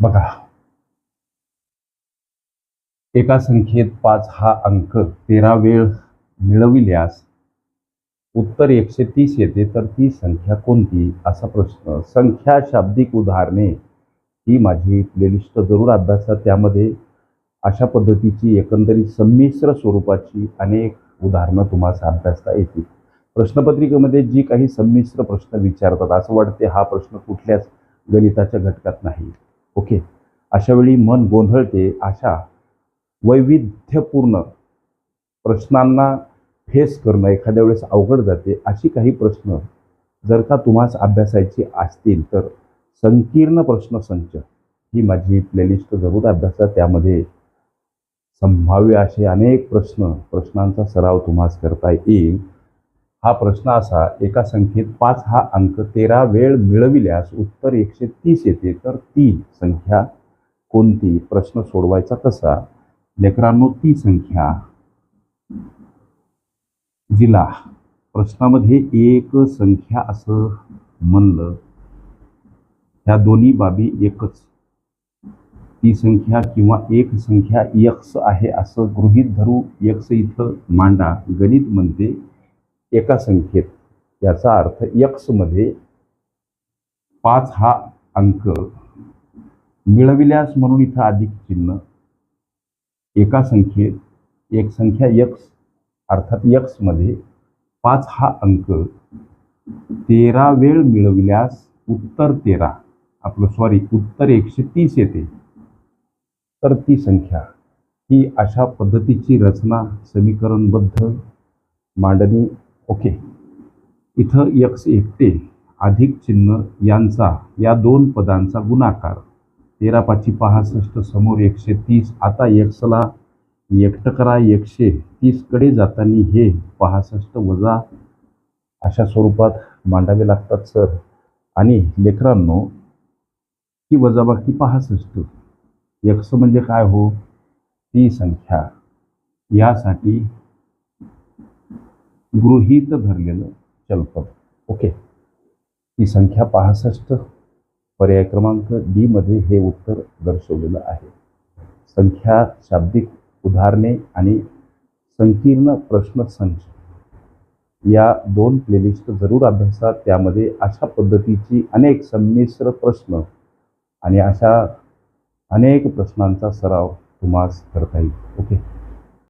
बघा. एका संख्येत पाच हा अंक तेरा वेळ मिळविल्यास उत्तर एकशे तीस येते तर ती संख्या कोणती? असा प्रश्न. संख्या शाब्दिक उदाहरणे ही माझी प्लेलिस्ट जरूर अभ्यासा त्यामध्ये अशा पद्धतीची एकंदरीत संमिश्र स्वरूपाची अनेक उदाहरणं तुम्हाला अभ्यासता येतील. प्रश्नपत्रिकेमध्ये जी काही संमिश्र प्रश्न विचारतात असं वाटते हा प्रश्न कुठल्याच गणिताच्या घटकात नाही. ओके? अशा वेळी मन गोंधळते अशा वैविध्यपूर्ण प्रश्नांना फेस करणं एखाद्या वेळेस अवघड जाते. अशी काही प्रश्न जर का तुम्हास अभ्यासायची असतील तर संकीर्ण प्रश्न संच ही माझी प्लेलिस्ट जरूर अभ्यासा. त्यामध्ये संभाव्य असे अनेक प्रश्न प्रश्नांचा सराव तुम्हाला करता येईल. हा प्रश्न असा एका संख्येत पाच हा अंक तेरा वेळ मिळविल्यास उत्तर एकशे तीस येते. तर ती संख्या कोणती? प्रश्न सोडवायचा कसा? लेकरांनो ती संख्या जिला प्रश्नामध्ये एक संख्या असं म्हणलं. ह्या दोन्ही बाबी एकच. ती संख्या किंवा एक संख्या यक्स आहे असं गृहीत धरू. यक्स इथं मांडा. गणित म्हणते एका संख्येत. याचा अर्थ यक्समध्ये पाच हा अंक मिळविल्यास म्हणून इथं अधिक चिन्ह. एका संख्येत एक संख्या यक्स अर्थात यक्समध्ये पाच हा अंक तेरा वेळ मिळविल्यास उत्तर तेरा. आपलं सॉरी उत्तर एकशे तीस येते. तर ती संख्या ही अशा पद्धतीची रचना समीकरणबद्ध मांडणी ओके. इथं यक्स एकटे अधिक चिन्ह यांचा या दोन पदांचा गुणाकार. तेरा पाची पासष्ट समोर एकशे तीस आता यक्सला एकटं करा एकशे तीसकडे जाताना हे पासष्ट वजा अशा स्वरूपात मांडावे लागतात सर. आणि लेकरांनो ही वजाबाकी पासष्ट. यक्स म्हणजे काय हो? ती संख्या. यासाठी गृहीत धरलेलं चलपद. ओके. ही संख्या पासष्ट पर्याय क्रमांक डी मध्ये हे उत्तर दर्शवलेलं आहे. संख्या शाब्दिक उदाहरणे आणि संकीर्ण प्रश्नसंच या दोन प्लेलिस्ट जरूर अभ्यासा त्यामध्ये अशा पद्धतीची अनेक संमिश्र प्रश्न आणि अशा अनेक प्रश्नांचा सराव तुम्हाला करता येईल. ओके.